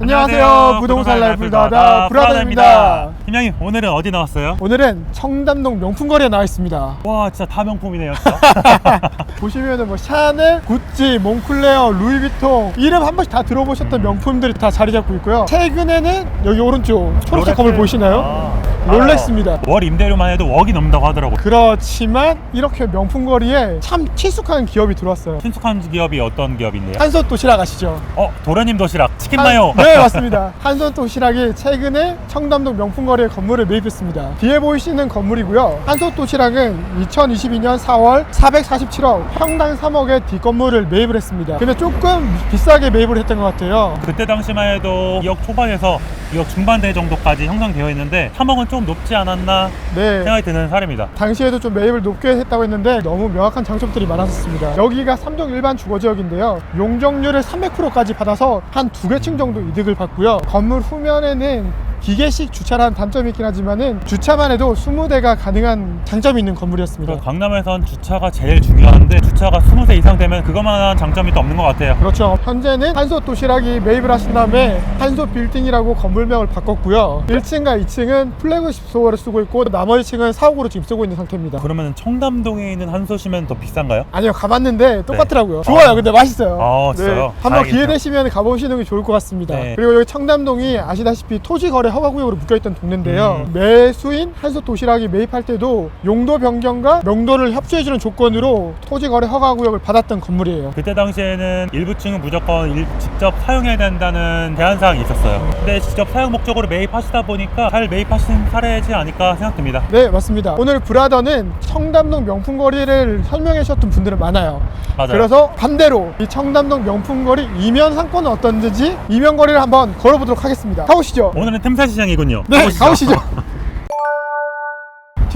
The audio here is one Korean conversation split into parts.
안녕하세요. 부동산 라이프다다 브라더입니다. 팀장님 오늘은 어디 나왔어요? 오늘은 청담동 명품거리에 나와 있습니다. 와 진짜 다 명품이네요. 진짜. 보시면은 뭐 샤넬, 구찌, 몽클레어, 루이비통 이름 한 번씩 다 들어보셨던 명품들이 다 자리 잡고 있고요. 최근에는 여기 오른쪽 초록색 건물 보이시나요? 아, 롤렉스입니다. 월 임대료만 해도 웍이 넘는다고 하더라고. 그렇지만 이렇게 명품거리에 참 친숙한 기업이 들어왔어요. 친숙한 기업이 어떤 기업인데요? 한솥 도시락 아시죠? 어 도련님 도시락 치킨 한- 마요. 네 맞습니다. 한손 도시락이 최근에 청담동 명품거리 에 건물을 매입했습니다. 뒤에 보이시는 건물이고요. 한손 도시락은 2022년 4월 447억 평당 3억의 뒷건물을 매입을 했습니다. 근데 조금 비싸게 매입을 했던 것 같아요. 그때 당시만 해도 2억 초반에서 2억 중반대 정도까지 형성되어 있는데 3억은 좀 높지 않았나 네. 생각이 드는 사례입니다. 당시에도 좀 매입을 높게 했다고 했는데 너무 명확한 장점들이 많았었습니다. 여기가 3동 일반 주거지역인데요. 용적률을 300%까지 받아서 한 두 개 층 정도 이득을 받고요. 건물 후면에는 기계식 주차라는 단점이 있긴 하지만은 주차만 해도 20대가 가능한 장점이 있는 건물이었습니다. 그 강남에선 주차가 제일 중요한데 주차가 20대 이상 되면 그것만한 장점이 또 없는 것 같아요. 그렇죠. 현재는 한솥 도시락이 매입을 하신 다음에 한솥 빌딩이라고 건물명을 바꿨고요. 1층과 2층은 플래그십 스토어를 쓰고 있고 나머지 층은 사옥으로 지금 쓰고 있는 상태입니다. 그러면 청담동에 있는 한솥이면 더 비싼가요? 아니요 가봤는데 똑같더라고요 네. 좋아요 아. 근데 맛있어요 아, 진짜요? 한번 다행이다. 기회 되시면 가보시는 게 좋을 것 같습니다 네. 그리고 여기 청담동이 아시다시피 토지 거래 허가구역으로 묶여있던 동네인데요 음. 매수인 한솥 도시락이 매입할 때도 용도 변경과 명도를 협조해주는 조건으로 토지거래 허가구역을 받았던 건물이에요 그때 당시에는 일부 층은 무조건 일- 직접 사용해야 된다는 제한사항이 있었어요. 근데 직접 사용 목적으로 매입하시다 보니까 잘 매입하신 사례지 않을까 생각됩니다. 네 맞습니다 오늘 브라더는 청담동 명품거리를 설명해 주셨던 분들은 많아요 맞아요. 그래서 반대로 이 청담동 명품거리 이면 상권은 어떤지 이면거리를 한번 걸어보도록 하겠습니다 가보시죠 오늘은 틈새 시장이군요. 네, 가보시죠.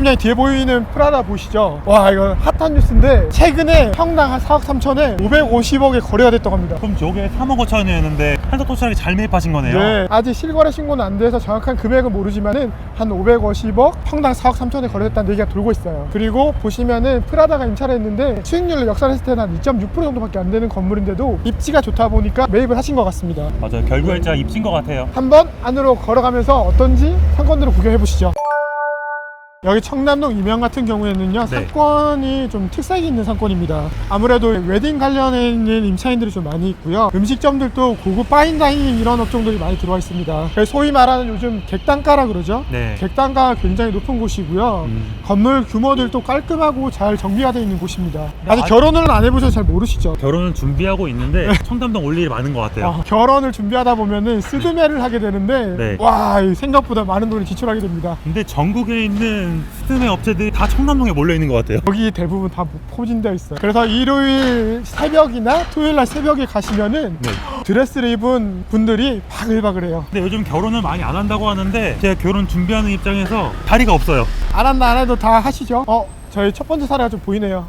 팀장님 뒤에 보이는 프라다 보시죠? 와 이거 핫한 뉴스인데 최근에 평당 한 4억 3천에 550억에 거래가 됐다고 합니다. 그럼 저게 3억 5천이었는데 한석 도시락이 잘 매입하신 거네요. 네, 아직 실거래 신고는 안 돼서 정확한 금액은 모르지만은 한 550억, 평당 4억 3천에 거래됐다는 얘기가 돌고 있어요. 그리고 보시면은 프라다가 임차를 했는데 수익률을 역산했을 때는 한 2.6% 정도밖에 안 되는 건물인데도 입지가 좋다 보니까 매입을 하신 것 같습니다. 맞아요. 결국일자 입신 것 같아요. 한번 안으로 걸어가면서 어떤지 상권들을 구경해 보시죠. 여기 청담동 이명 같은 경우에는요 네. 상권이 좀 특색이 있는 상권입니다 아무래도 웨딩 관련해 있는 임차인들이 좀 많이 있고요 음식점들도 고급 파인다이닝 이런 업종들이 많이 들어와 있습니다 소위 말하는 요즘 객단가라 그러죠 네. 객단가가 굉장히 높은 곳이고요 음. 건물 규모들도 깔끔하고 잘 정비가 되어 있는 곳입니다 네, 아직 아직- 결혼을 안 해보셔서 잘 모르시죠 결혼은 준비하고 있는데 청담동 올 일이 많은 것 같아요. 아, 결혼을 준비하다 보면은 쓰드메를 하게 되는데 네. 와이 생각보다 많은 돈을 지출하게 됩니다. 근데 전국에 있는 스드메 업체들이 다 청담동에 몰려 있는 것 같아요. 여기 대부분 다 포진되어 있어요. 그래서 일요일 새벽이나 토요일 날 새벽에 가시면은 네. 드레스를 입은 분들이 바글바글해요. 근데 요즘 결혼을 많이 안 한다고 하는데 제가 결혼 준비하는 입장에서 자리가 없어요. 안 한다 안 해도 다 하시죠. 어 저희 첫 번째 사례가 좀 보이네요.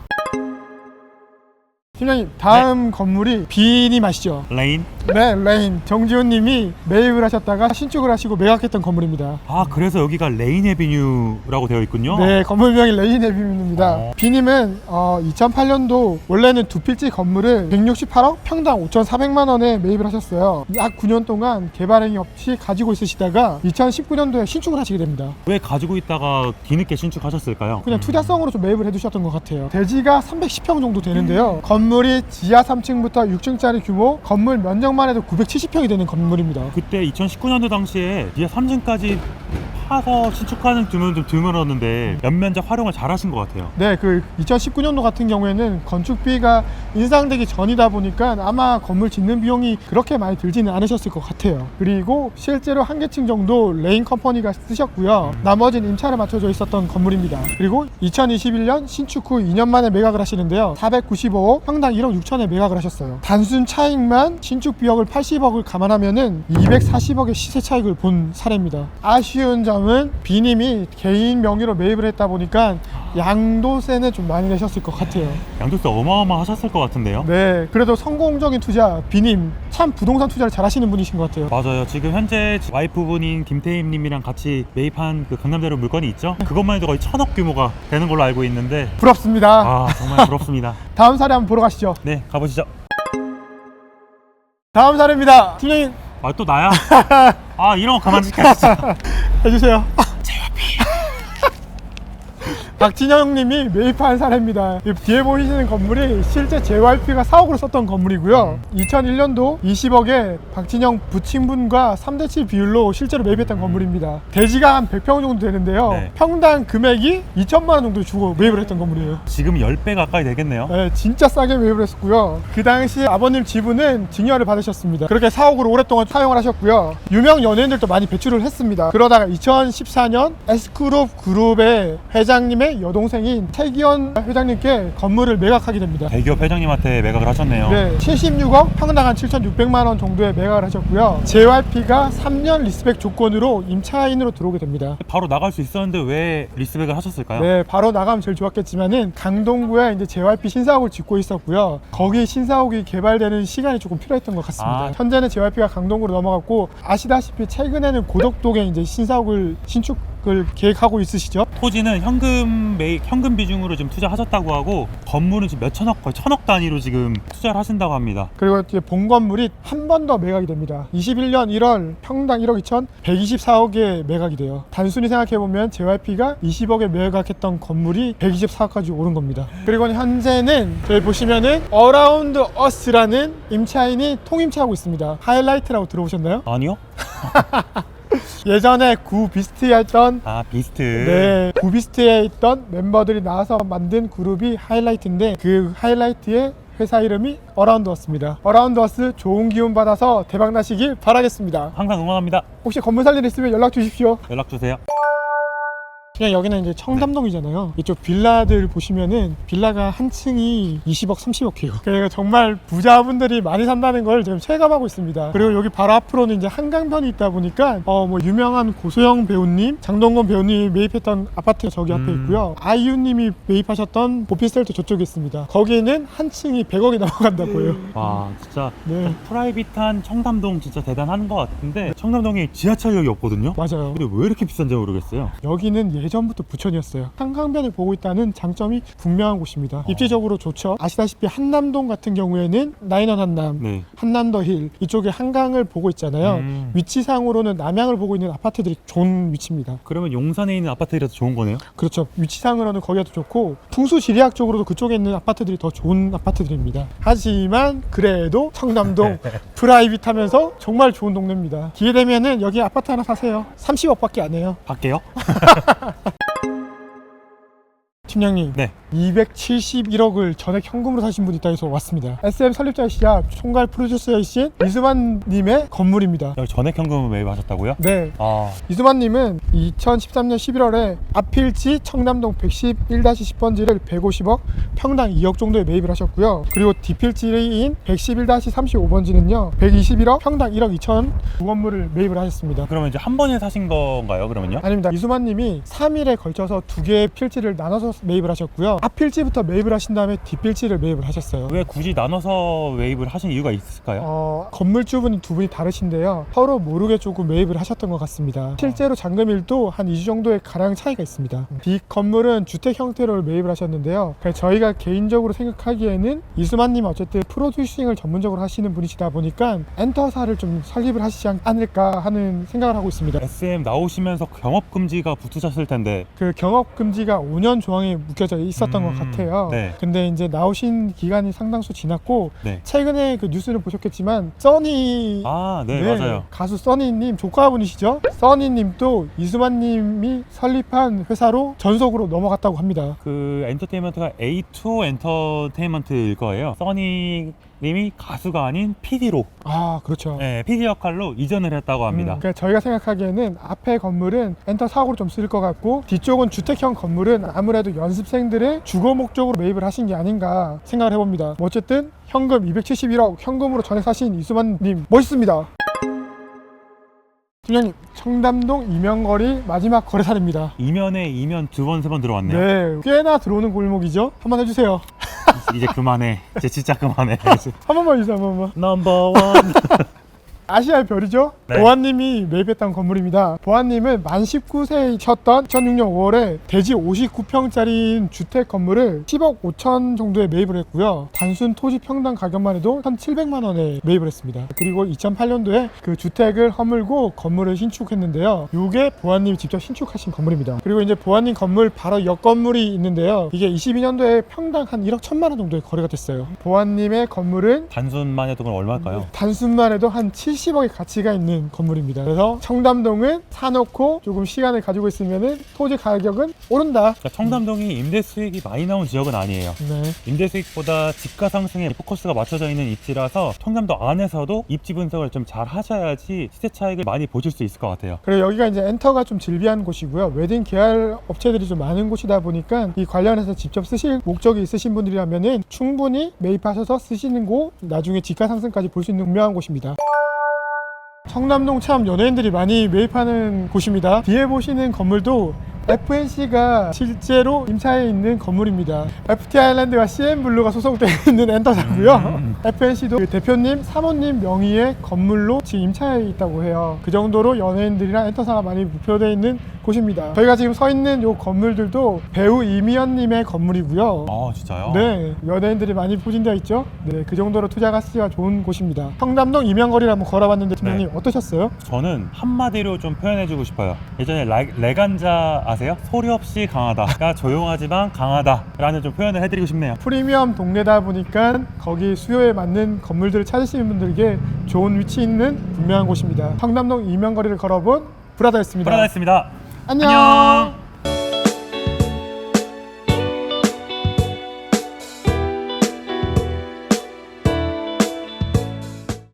팀장님 다음 건물이 비님 아시죠? 레인. 네 레인 정지훈 님이 매입을 하셨다가 신축을 하시고 매각했던 건물입니다. 아 그래서 여기가 레인 에비뉴라고 되어 있군요. 네, 건물명이 레인 에비입니다. 어. 비님은 어, 2008년도 원래는 두 필지 건물을 168억 평당 5,400만 원에 매입을 하셨어요. 약 9년 동안 개발 행위 없이 가지고 있으시다가 2019년도에 신축을 하시게 됩니다. 왜 가지고 있다가 뒤늦게 신축하셨을까요? 그냥 음. 투자성으로 좀 매입을 해두셨던 것 같아요. 대지가 310평 정도 되는데요. 건물이 지하 3층부터 6층짜리 규모, 건물 면적 만 해도 970평이 되는 건물입니다. 그때 2019년도 당시에 뒤에 3층까지 파서 신축하는 규모는 좀 드물었는데 연면적 활용을 잘 하신 것 같아요. 네, 그 2019년도 같은 경우에는 건축비가 인상되기 전이다 보니까 아마 건물 짓는 비용이 그렇게 많이 들지는 않으셨을 것 같아요. 그리고 실제로 한 개층 정도 레인 컴퍼니가 쓰셨고요. 나머지는 임차를 맞춰져 있었던 건물입니다. 그리고 2021년 신축 후 2년 만에 매각을 하시는데요. 495억, 평당 1억 6천에 매각을 하셨어요. 단순 차익만 신축 비용을 80억을 감안하면은 240억의 시세 차익을 본 사례입니다. 아쉬운 점은 비님이 개인 명의로 매입을 했다 보니까 양도세는 좀 많이 내셨을 것 같아요. 양도세 어마어마하셨을 것 같은데요. 네, 그래도 성공적인 투자, 비님 참 부동산 투자를 잘하시는 분이신 것 같아요. 맞아요. 지금 현재 와이프분인 김태임님이랑 같이 매입한 그 강남대로 물건이 있죠. 그것만 해도 거의 천억 규모가 되는 걸로 알고 있는데 부럽습니다. 아 정말 부럽습니다. 다음 사례 한번 보러 가시죠. 네 가보시죠. 다음 사례입니다. 팀장님 아 또 나야? 아 이런 거 가만 지켜 진짜. 해주세요. 박진영님이 매입한 사례입니다. 이 뒤에 보이시는 건물이 실제 JYP가 사옥으로 썼던 건물이고요. 2001년도 20억에 박진영 부친분과 3대7 비율로 실제로 매입했던 건물입니다. 대지가 한 100평 정도 되는데요. 네. 평당 금액이 2천만 원 정도 주고 매입을 했던 건물이에요. 지금 10배 가까이 되겠네요. 네, 진짜 싸게 매입을 했었고요. 그 당시 아버님 지분은 증여를 받으셨습니다. 그렇게 사옥으로 오랫동안 사용을 하셨고요. 유명 연예인들도 많이 배출을 했습니다. 그러다가 2014년 S그룹 그룹의 회장님의 여동생인 태기현 회장님께 건물을 매각하게 됩니다. 대기업 회장님한테 매각을 하셨네요. 네, 76억 평당 한 7,600만 원 정도에 매각을 하셨고요. JYP가 3년 리스펙 조건으로 임차인으로 들어오게 됩니다. 바로 나갈 수 있었는데 왜 리스백을 하셨을까요? 네, 바로 나가면 제일 좋았겠지만은 강동구에 이제 JYP 신사옥을 짓고 있었고요. 거기 신사옥이 개발되는 시간이 조금 필요했던 것 같습니다. 아. 현재는 JYP가 강동구로 넘어갔고 아시다시피 최근에는 고덕동에 이제 신사옥을 신축 을 계획하고 있으시죠? 토지는 현금 매입, 현금 비중으로 지금 투자하셨다고 하고 건물은 지금 몇 천억, 거의 천억 단위로 지금 투자를 하신다고 합니다. 그리고 이제 본 건물이 한 번 더 매각이 됩니다. 21년 1월 평당 1억 2천 124억에 매각이 돼요. 단순히 생각해 보면 JYP가 20억에 매각했던 건물이 124억까지 오른 겁니다. 그리고 현재는 저희 보시면은 어라운드 어스라는 임차인이 통임차하고 있습니다. 하이라이트라고 들어보셨나요? 아니요? 예전에 구 비스트에 했던 아 비스트. 네, 구비스트에 있던 멤버들이 나와서 만든 그룹이 하이라이트인데 그 하이라이트의 회사 이름이 어라운드어스입니다. 어라운드어스 좋은 기운 받아서 대박 나시길 바라겠습니다. 항상 응원합니다. 혹시 건물 살 일 있으면 연락 주십시오. 연락 주세요. 그냥 여기는 이제 청담동이잖아요. 이쪽 빌라들 보시면은 빌라가 한 층이 20억, 30억 해요. 그러니까 정말 부자분들이 많이 산다는 걸 지금 체감하고 있습니다. 그리고 여기 바로 앞으로는 이제 한강변이 있다 보니까 어 뭐 유명한 고소영 배우님, 장동건 배우님이 매입했던 아파트 저기 앞에 음. 있고요. 아이유님이 매입하셨던 오피스텔도 저쪽에 있습니다. 거기는 한 층이 100억이 넘어간다고 해요. 와 진짜 네, 프라이빗한 청담동 진짜 대단한 것 같은데 청담동에 지하철역이 없거든요. 맞아요. 근데 왜 이렇게 비싼지 모르겠어요. 여기는 예 전부터 부천이었어요. 한강변을 보고 있다는 장점이 분명한 곳입니다. 입지적으로 좋죠. 아시다시피 한남동 같은 경우에는 나인원 한남, 네. 한남더 힐 이쪽에 한강을 보고 있잖아요. 음. 위치상으로는 남양을 보고 있는 아파트들이 좋은 위치입니다. 그러면 용산에 있는 아파트들이 더 좋은 거네요? 그렇죠. 위치상으로는 거기가 더 좋고 풍수 지리학적으로도 그쪽에 있는 아파트들이 더 좋은 아파트들입니다. 하지만 그래도 청담동 프라이빗하면서 정말 좋은 동네입니다. 기회 되면은 여기 아파트 하나 사세요. 30억밖에 안 해요. 밖에요? 팀장님, 네. 271억을 전액 현금으로 사신 분이 있다 해서 왔습니다. SM 설립자이시자 총괄 프로듀서이신 이수만님의 건물입니다. 여기 전액 현금을 매입하셨다고요? 네, 아 이수만님은 2013년 11월에 앞필지 청담동 111-10번지를 150억, 평당 2억 정도에 매입을 하셨고요. 그리고 뒷필지인 111-35번지는요, 121억, 평당 1억 2천 두 건물을 매입을 하셨습니다. 그러면 이제 한 번에 사신 건가요? 그러면요? 아닙니다. 이수만님이 3일에 걸쳐서 두 개의 필지를 나눠서 매입을 하셨고요. 앞필지부터 매입을 하신 다음에 뒷필지를 매입을 하셨어요. 왜 굳이 나눠서 매입을 하신 이유가 있을까요? 어, 건물주분이 두 분이 다르신데요. 서로 모르게 조금 매입을 하셨던 것 같습니다. 실제로 잔금일도 한 2주 정도의 가량 차이가 있습니다. 뒷 건물은 주택 형태로 매입을 하셨는데요. 그래서 저희가 개인적으로 생각하기에는 이수만님 어쨌든 프로듀싱을 전문적으로 하시는 분이시다 보니까 엔터사를 좀 설립을 하시지 않- 않을까 하는 생각을 하고 있습니다. SM 나오시면서 경업 금지가 붙으셨을 텐데 그 경업 금지가 5년 조항에 묶여져 있었던 음, 것 같아요. 네. 근데 이제 나오신 기간이 상당수 지났고 네. 최근에 그 뉴스를 보셨겠지만 써니 아, 네, 맞아요. 가수 써니님 조카분이시죠? 써니님도 이수만님이 설립한 회사로 전속으로 넘어갔다고 합니다. 그 엔터테인먼트가 A2 엔터테인먼트일 거예요. 써니 님이 가수가 아닌 PD로, 아 그렇죠. 네, PD 역할로 이전을 했다고 합니다. 음, 그러니까 저희가 생각하기에는 앞에 건물은 엔터 사고로 좀쓸것 같고 뒤쪽은 주택형 건물은 아무래도 연습생들의 주거 목적으로 매입을 하신 게 아닌가 생각을 해봅니다. 뭐 어쨌든 현금 271억 현금으로 전에 사신 이수만님 멋있습니다. 팀장님 청담동 이명거리 마지막 거래사입니다. 이면에 이면 두 번, 세 번 들어왔네요. 네, 꽤나 들어오는 골목이죠. 한번 해주세요. 이제 그만해. 이제 진짜 그만해. 한 번만 해주세요, 한 번만. 넘버 원. 아시아의 별이죠? 네. 보아님이 매입했던 건물입니다. 보아님은 만 19세이셨던 2006년 5월에 대지 59평짜리 주택 건물을 10억 5천 정도에 매입을 했고요. 단순 토지 평당 가격만 해도 1,700만 원에 매입을 했습니다. 그리고 2008년도에 그 주택을 허물고 건물을 신축했는데요. 이게 보아님이 직접 신축하신 건물입니다. 그리고 이제 보아님 건물 바로 옆 건물이 있는데요. 이게 22년도에 평당 한 1억 1천만 원 정도의 거래가 됐어요. 보아님의 건물은 단순만 해도 그럼 얼마일까요? 단순만 해도 한 70 억의 가치가 있는 건물입니다. 그래서 청담동은 사놓고 조금 시간을 가지고 있으면은 토지 가격은 오른다. 그러니까 청담동이 임대 수익이 많이 나온 지역은 아니에요. 네. 임대 수익보다 집가 상승에 포커스가 맞춰져 있는 입지라서 청담동 안에서도 입지 분석을 좀 잘 하셔야지 시세 차익을 많이 보실 수 있을 것 같아요. 그리고 여기가 이제 엔터가 좀 질비한 곳이고요. 웨딩 계열 업체들이 좀 많은 곳이다 보니까 이 관련해서 직접 쓰실 목적이 있으신 분들이라면은 충분히 매입하셔서 쓰시는 곳, 나중에 집가 상승까지 볼 수 있는 분명한 곳입니다. 청남동 참 연예인들이 많이 매입하는 곳입니다. 뒤에 보시는 건물도 FNC가 실제로 임차해 있는 건물입니다. FT 아일랜드가 CN블루가 소속되어 있는 엔터사고요. 음. FNC도 그 대표님, 사모님 명의의 건물로 지금 임차해 있다고 해요. 그 정도로 연예인들이랑 엔터사가 많이 무표되어 있는 곳입니다. 저희가 지금 서 있는 이 건물들도 배우 이미연님의 건물이고요. 아 진짜요? 네, 연예인들이 많이 포진되어 있죠. 네, 그 정도로 투자 가치가 좋은 곳입니다. 청담동 이명거리를 한번 걸어봤는데 팀장님 네. 어떠셨어요? 저는 한마디로 좀 표현해주고 싶어요. 예전에 라- 레간자 아세요? 소리 없이 강하다가 조용하지만 강하다라는 좀 표현을 해드리고 싶네요. 프리미엄 동네다 보니까 거기 수요에 맞는 건물들을 찾으시는 분들에게 좋은 위치 있는 분명한 곳입니다. 청담동 이명거리를 걸어본 브라더였습니다. 브라더였습니다. 안녕. 안녕.